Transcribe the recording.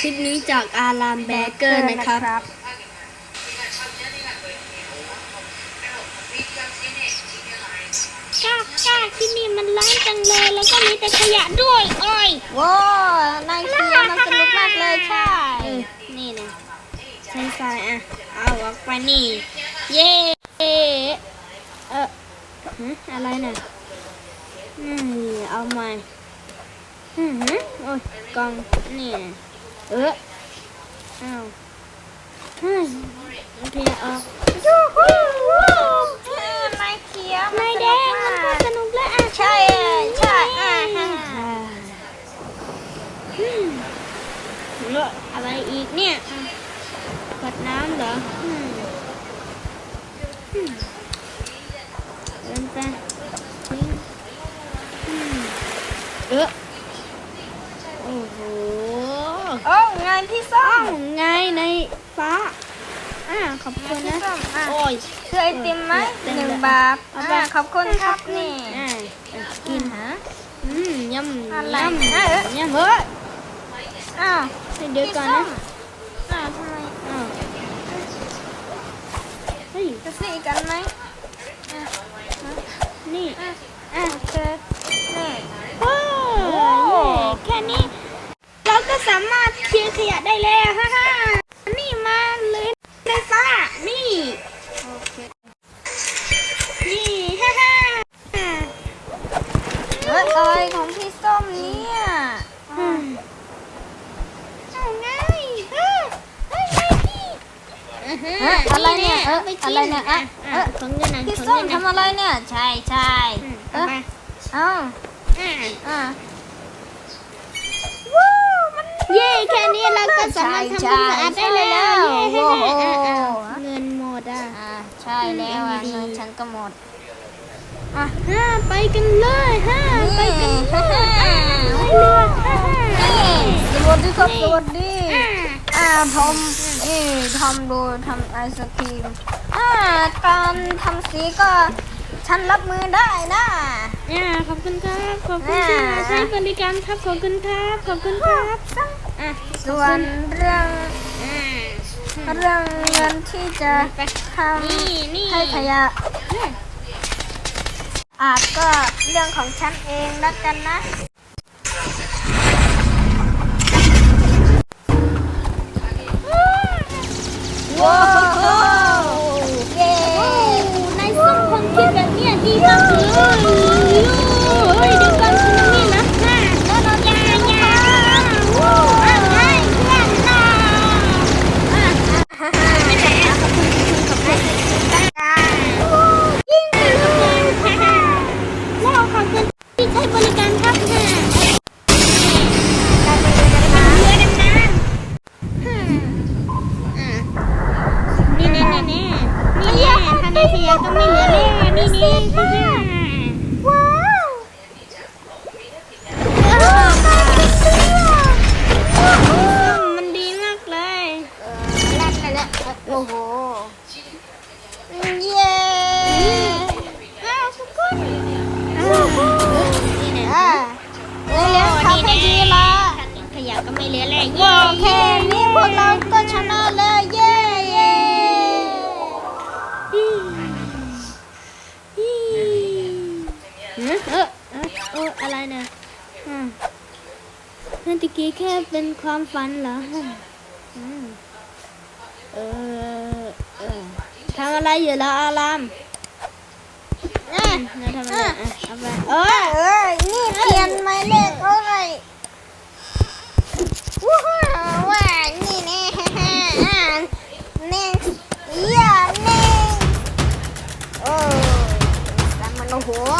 คลิปนี้จากอารามแบเกอร์นะครับก้าก้าที่นี่มันร้อนจังเลย แล้วก็มีแต่ขยะด้วยโอ้ยว้านายเคียมันสนุกมากเลยใช่เออนี่นะใช้ทรายอะ เอาออกไปนี่ เย้เออหึอะไรน่ะอืมเอามาอือหือโอ้ยกล่องนี่นะ เออเอาอืมโอเคออกยูฮูนายเคียนายแดงมันก็สนุกแล้วอะใช่ใช่อ่าฮะอืมแล้วอะไรอีกเนี่ยอะขวดน้ำเหรออืมอืมเดินไปทิ้งอืมเออโอ้โห โอ้งานพี่ส้อ้ามวไงในฟ้า อ่าขอบคุณพี่นะ ส้มอะโอ้ย คือไอติมไหมเต็มหนึ่งเลย บาทเอาไปอะขอบคุณครับนี่อ่าอะกินฮะ อืมยำอะไรยำเอ้ยยำเฮ้ยอ้าวเดี๋ยวก่อนนะอ้าวทำไมอ้าวเฮ้ยจะซื้ออีกกันไหมนี่ อะอะเจอนี่ ว้าวเย้แค่นี้ เราก็สามารถเคลียร์ ขยะได้แล้วฮ่าฮ่านี่มาเลยในฟ้านี่นี่ฮ่าฮ่าเฮ้ยอะไรของพี่ส้มเนี่ยอืมเอาไงเฮ้ยเฮ้ยไงพี่อ่าฮเฮ้ยอะไรเนี่ยเออไปกิอะไรเนี่ยอะอะเออของเงินนะพี่ของส้มเงินนะทำอะไรเนี่ย ใช่ใช่อืมเอเอาอไปเอ้าอ่า อะ เย้แค่นี้เรา ก็สามารถทำความสะอาดได้แล้วโอ้เย้โหอะอะเงินหมดอะอ่าใช่แล้วอะดีเงินฉันก็หมดอะห้าไปกันเลยห้าไปกันเลยนี่อะไปเลยห้าห้าสวัสดีครับสวัสดีอะอ่าทำนี่ทำโดยทำไอศครีมอ่าการทำสีก็ฉันรับมือได้นะอะขอบคุณครับ ขอบคุณที่มาใช้บริการครับ ขอบคุณครับ ขอบคุณครับ อะส่วนเรื่องอ่าเรื่องเงินที่จะทนี่นี่ำให้ขยะอาจก็เรื่องของฉันเองแล้วกันนะว้าวเย้นายส้มความคิดแบบเนี้ยดีมาก นี่นี่ฮ่าฮ่าว้าวมันดีมากเลยลั่นไปแล้วโอ้โหเย้อ้าวขอบคุณนี่นะอ่าเลี้ยงทำให้ดีละขยะก็ไม่เหลือแล้วโอเคนี่พวกเราก็ชนะเลยเย้ ตะกี้แค่เป็นความฝันเหรอเออเออทำอะไรอยู่เล้วอารามเราอเอเออเออนี่เปลี่ยนหมายเลขเท่าไหร่ว้าวว่นี่แน่นี่อย่านี่โอ้แต่มันหัว